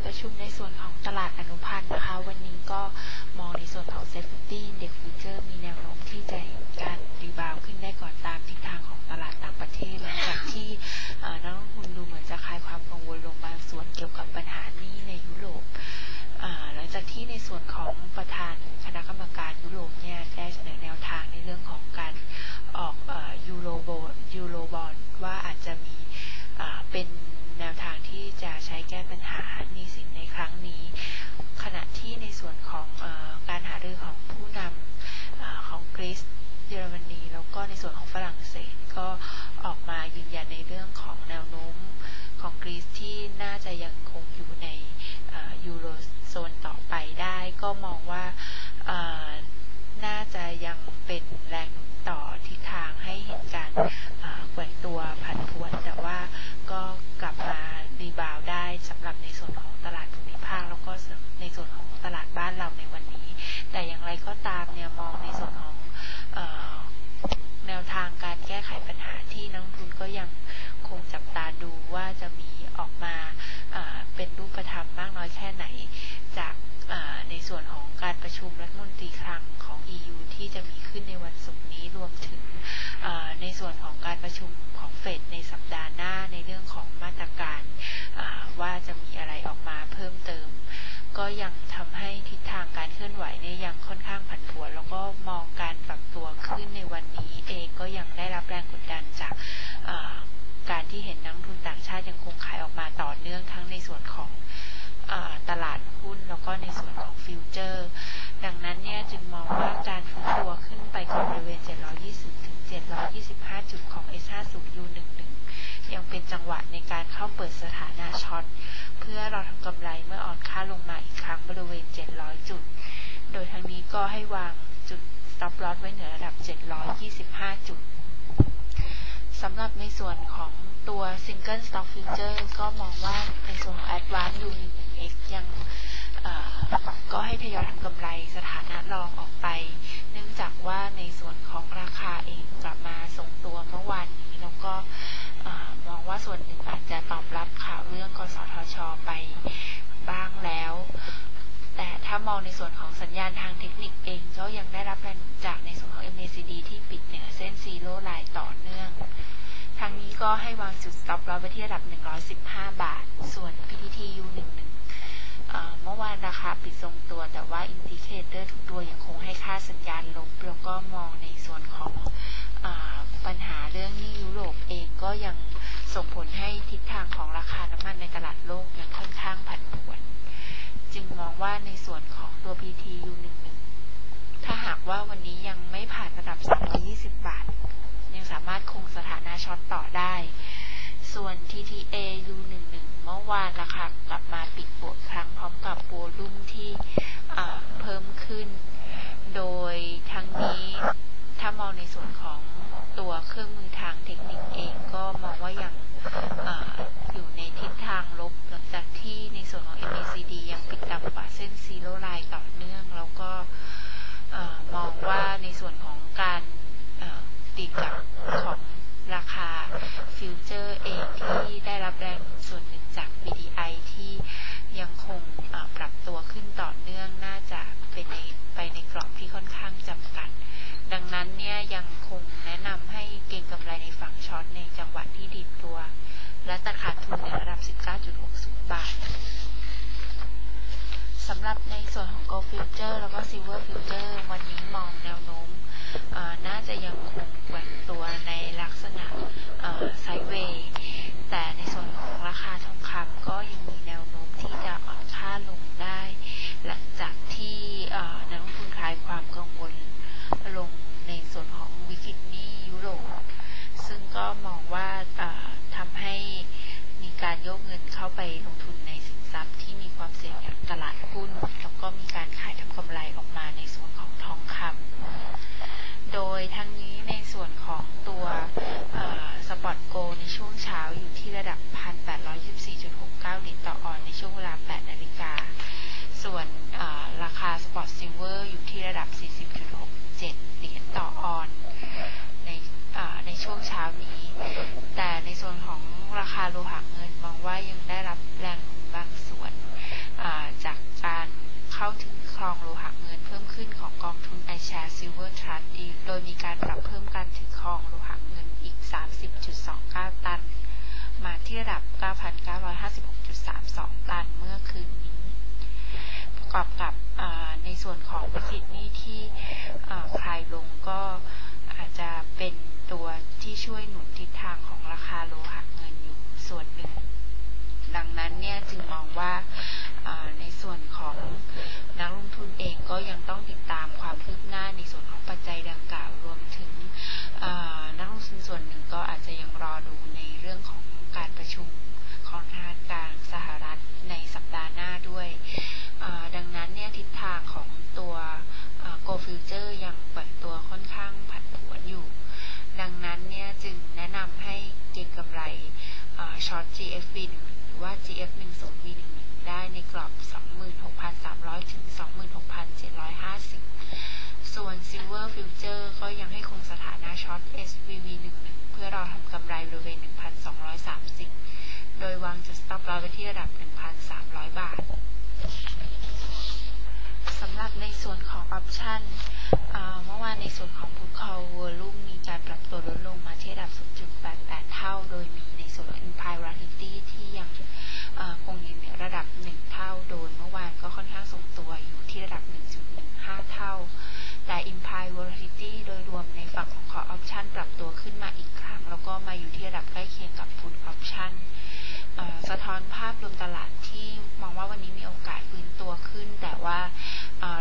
ดประชุมในส่วนของตลาดอนุพันธ์นะคะ วันนี้ก็มองในส่วนของ Safety Index Future มีแนวโน้มที่จะเห็นการรีบาวขึ้นได้ก่อนตามทิศทางของตลาดต่างประเทศหลังจากที่นักลงทุนดูเหมือนจะคลายความกังวลลงบางส่วนเกี่ยวกับปัญหานี้ในยุโรปหลังจากที่ในส่วนของประธานคณะกรรมการยุโรปเนี่ยได้เสนอแนวทางในเรื่องของการออกยูโรโบยูโรบอลว่าอาจจะมีเป็นแนวทางที่จะใช้แก้ปัญหา นี้สินในครั้งนี้ ขณะที่ในส่วนของอการหารือของผู้นำอของกรีซเยอรมนีแล้วก็ในส่วนของฝรั่งเศสก็ออกมายืนยันในเรื่องของแนวโน้มของกรีซที่น่าจะยังคงอยู่ในยูโรโซนต่อไปได้ ก็มองว่าน่าจะยังเป็นแรงหนุนต่อทิศทางให้เห็นการแกว่งตัวผันผวน แต่ว่าก็กลับมารีบาวได้สำหรับในส่วนของตลาดภูมิภาคแล้วก็ในส่วนของตลานเราในวันนี้ แต่อย่างไรก็ตามเนี่ยมองในส่วนของแนวทางการแก้ไขปัญหาที่นักทุนก็ยังคงจับตาดูว่าจะมีออกมาเป็นรูปธรรมมากน้อยแค่ไหน จากในส่วนของการประชุมรัฐมนตรีคลังของ EU ที่จะมีขึ้นในวันศุกร์นี้รวมถึงในส่วนของการประชุมของเฟดในสัปดาห์หน้าในเรื่องของมาตรการว่าจะมีอะไรออกมาเพิ่มเติม ก็ยังทำให้ทิศทางการเคลื่อนไหวเนี่ยยังค่อนข้างผันผวน แล้วก็มองการปรับตัวขึ้นในวันนี้เองก็ยังได้รับแรงกดดันจากการที่เห็นนักทุนต่างชาติยังคงขายออกมาต่อเนื่องทั้งในส่วนของตลาดหุ้นแล้วก็ในส่วนของฟิวเจอร์ ดังนั้นเนี่ยจึงมองว่าการฟื้นตัวขึ้นไปของบริเวณ 720 ถึง 725 จุดของ S50 U11 ยังเป็นจังหวะในการเข้าเปิดสถานะช็อตเพื่อเราทำกำไรเมื่ออ่อนค่าลงมาอีกครั้งบริเวณ 700 จุด โดยทั้งนี้ก็ให้วางจุด stop loss ไว้เหนือระดับ 725 จุดสำหรับในส่วนของตัว Single Stock Future ก็มองว่าในส่วนของ Advance U11X ยังก็ให้ทยอยทำกำไรสถานะรองออกไป เนื่องจากว่าในส่วนของราคาเองกลับมาส่งตัวเมื่อวานนี้แล้วก็มองว่า ส่วนหนึ่งอาจจะตอบรับข่าวเรื่องกสทช ไปบ้างแล้ว แต่ถ้ามองในส่วนของสัญญาณทางเทคนิคเองก็ยังได้รับแรงจากในส่วนของ MACD ที่ปิดเหนือเส้นซีโร่ไลน์ต่อเนื่อง ทางนี้ก็ให้วางจุด stop loss ไว้ที่ระดับ 115 บาท ส่วน PTTU 11เมื่อวานราคาปิดทรงตัวแต่ว่าอินดิเคเตอร์ทุกตัวยังคงให้ค่าสัญญาณลบแล้วก็มองในส่วนของอปัญหาเรื่องนี้ยุโรปเองก็ยัง ส่งผลให้ทิศทางของราคาน้ำมันในตลาดโลกยังค่อนข้างผันผวน จึงมองว่าในส่วนของตัว PTU11 ถ้าหากว่าวันนี้ยังไม่ผ่านระดับ 320 บาท ยังสามารถคงสถานะช็อตต่อได้ ส่วน TTA U11 เมื่อวานราคากลับมาปิดบวกครั้งพร้อมกับโวลุ่มที่เพิ่มขึ้น โดยทั้งนี้ถ้ามองในส่วนของตัวเครื่องมือทางเทคนิคเอง มองว่ายังออยู่ในทิศทางลบหลังจากที่ในส่วนของ MACD ยังปิดต่ำกว่าเส้นซีโร่ไลน์ต่อเนื่อง แล้วก็มองว่าในส่วนของการตีกลับของราคาฟิวเจอร์เองที่ได้รับแรงส่วนหนึ่งจาก BDI ที่ ยังคงปรับตัวขึ้นต่อเนื่องน่าจะเป็นในไปในกรอบที่ค่อนข้างจำกัด ดังนั้นเนี่ยยังคงแนะนำให้เก็งกำไรในฝั่งช็อตในจังหวะที่ดีตัว และตัดขาดทุนในระดับ 19.60 บาทสำหรับในส่วนของ Gold Future แล้วก็ Silver Future วันนี้มองแนวโน้มน่าจะยังคงแกว่งตัวในลักษณะไซด์เวย์แต่ในส่วนของราคาทองคำก็ยัง ช่วงเช้าอยู่ที่ระดับ 1,824.69 เหรียญต่อออนในช่วงเวลา 8 นาฬิกา ส่วนราคาสปอตซิลเวอร์อยู่ที่ระดับ 40.67 เหรียญต่อออนในในช่วงเช้านี้ แต่ในส่วนของราคาโลหะเงินมองว่ายังได้รับแรง ถึงคลองโลหะเงินเพิ่มขึ้นของกองทุนไอแชร์ซิลเวอร์ทรัสดีโดยมีการปรับเพิ่มการถือคลองโลหะเงินอีก 30.29 ตัน มาที่ระดับ 9,956.32 ตันเมื่อคืนนี้ ประกอบกับในส่วนของวิกฤตนี้ที่คลายลงก็อาจจะเป็นตัวที่ช่วยหนุนทิศทางของราคาโลหะเงินอยู่ส่วนหนึ่ง ดังนั้นเนี่ยจึงมองว่า ก็ยังต้องติดตามความคืบหน้าในส่วนของปัจจัยดังกล่าวรวมถึงนักลงทุนส่วนหนึ่งก็อาจจะยังรอดูในเรื่องของการประชุมของธนาคารสหรัฐในสัปดาห์หน้าด้วย ดังนั้นเนี่ยทิศทางของตัว Go Future ยังปรับตัวค่อนข้างผันผวนอยู่ ดังนั้นเนี่ยจึงแนะนำให้เก็งกำไรช็อต GFV หรือว่า GF 1 0 V 1 ในกรอบ 26,300 ถึง 26,750 ส่วน Silver Future ก็ยังให้คงสถานะช็อต SVV11 เพื่อรอทำกำไรบริเวณ 1,230 โดยวางจุด stop loss ไว้ที่ระดับ 1,300 บาทสำหรับในส่วนของออปชั่นเมื่อวานในส่วนของ Put Call Volume มีการปรับตัวลดลงมาที่ระดับ 0.88 เท่า โดยมีในส่วนของ Implied Volatility ที่ สะท้อนภาพรวมตลาดที่มองว่าวันนี้มีโอกาสฟื้นตัวขึ้น แต่ว่า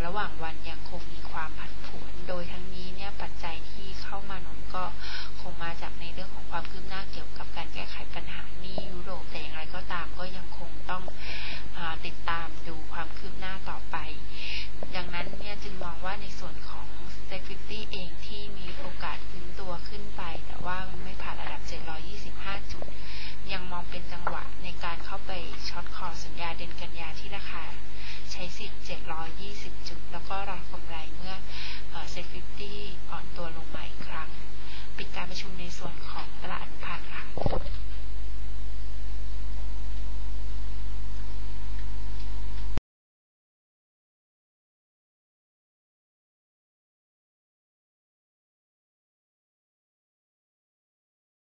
ระหว่างวันยังคงมีความผันผวน โดยทั้งนี้เนี่ยปัจจัยที่เข้ามาหนุนก็คงมาจากในเรื่องของความคืบหน้าเกี่ยวกับการแก้ไขปัญหา เป็นจังหวะในการเข้าไปช็อตคอสัญญาเดือนกันยาที่ราคา ใช้สิทธิ์ 720 จุด แล้วก็รับกำไรเมื่อเซ็ตฟิตี้อ่อนตัวลงมาอีกครั้ง ปิดการประชุมในส่วนของตลาดอนุพันธ์ค่ะ